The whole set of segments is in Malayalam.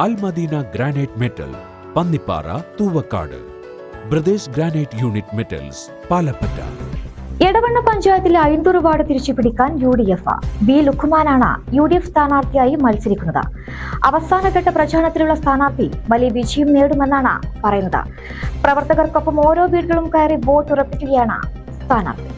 Almadina granite metal Pannippara Thuvakkad. Brothers granite unit metals Palappetta. Edavanna പഞ്ചായത്തിലെ ഐന്തൂർ വാർഡ് തിരിച്ചുപിടിക്കാൻ യു ഡി എഫ് ബി ലുഖുമാനാണ് യു ഡി എഫ് സ്ഥാനാർത്ഥിയായി മത്സരിക്കുന്നത്. അവസാനഘട്ട പ്രചാരണത്തിലുള്ള സ്ഥാനാർത്ഥി വലിയ വിജയം നേടുമെന്നാണ് പറയുന്നത്. പ്രവർത്തകർക്കൊപ്പം ഓരോ വീടുകളും കയറി വോട്ട് ഉറപ്പിക്കുകയാണ് സ്ഥാനാർത്ഥി.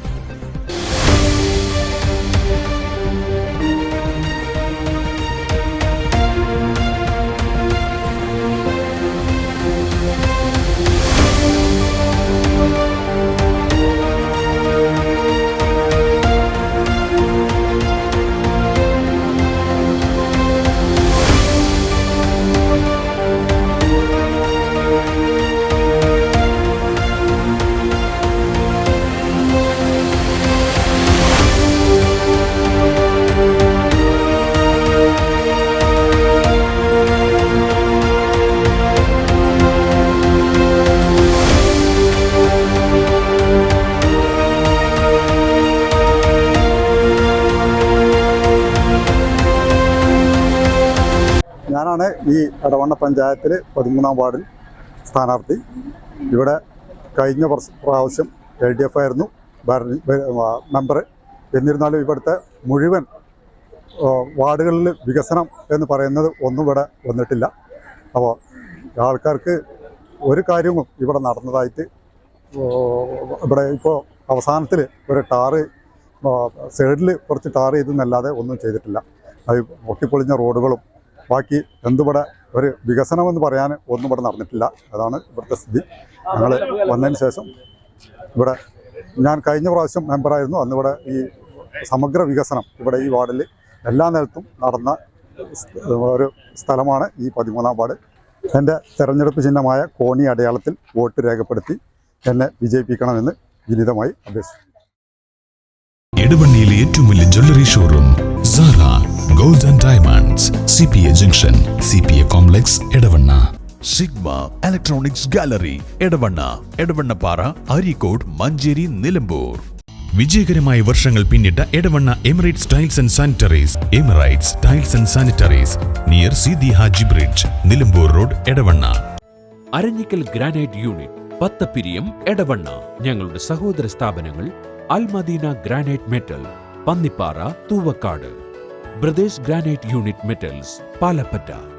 ഞാനാണ് ഈ എടവണ്ണ പഞ്ചായത്തിൽ പതിമൂന്നാം വാർഡിൽ സ്ഥാനാർത്ഥി. ഇവിടെ കഴിഞ്ഞ പ്രാവശ്യം എൽ ഡി എഫ് ആയിരുന്നു. മെമ്പർ എന്നിരുന്നാലും ഇവിടുത്തെ മുഴുവൻ വാർഡുകളിൽ വികസനം എന്ന് പറയുന്നത് ഒന്നും ഇവിടെ വന്നിട്ടില്ല. അപ്പോൾ ആൾക്കാർക്ക് ഒരു കാര്യവും ഇവിടെ നടന്നതായിട്ട് ഇവിടെ ഇപ്പോൾ അവസാനത്തിൽ ഒരു ടാറ് സൈഡിൽ കുറച്ച് ടാർ ചെയ്തെന്നല്ലാതെ ഒന്നും ചെയ്തിട്ടില്ല. അത് പൊട്ടിപ്പൊളിഞ്ഞ റോഡുകളും ബാക്കി എന്തുപടെ ഒരു വികസനമെന്ന് പറയാൻ ഒന്നും ഇവിടെ നടന്നിട്ടില്ല. അതാണ് ഇവിടുത്തെ സ്ഥിതി. ഞങ്ങൾ വന്നതിന് ശേഷം ഇവിടെ ഞാൻ കഴിഞ്ഞ പ്രാവശ്യം മെമ്പറായിരുന്നു അന്ന് ഇവിടെ ഈ സമഗ്ര വികസനം ഇവിടെ ഈ വാർഡിൽ എല്ലാ നേരത്തും നടന്ന ഒരു സ്ഥലമാണ് ഈ പതിമൂന്നാം വാർഡ്. എന്റെ തെരഞ്ഞെടുപ്പ് ചിഹ്നമായ കോണി അടയാളത്തിൽ വോട്ട് രേഖപ്പെടുത്തി എന്നെ വിജയിപ്പിക്കണമെന്ന് വിനിതമായി അപേക്ഷിച്ചു ഇടവണ്ണിയിലെ ഏറ്റവും വലിയ jewellery showroom Sara gold and diamonds C P A junction C P A complex Edavanna Sigma electronics gallery Edavanna Edavannappara Areekode Manjeri Nilambur വിജയകരമായ വർഷങ്ങൾ പിന്നിട്ട Edavanna Emirates tiles and sanitaries Emirates tiles and sanitaries near Sidi Haji bridge Nilambur road Edavanna Aranjikkal granite unit Pathappiriyam Edavanna ഞങ്ങളുടെ സഹോദര സ്ഥാപനങ്ങൾ Almadina granite metal Pannippara Thuvakkad. Brothers granite unit metals Palappetta.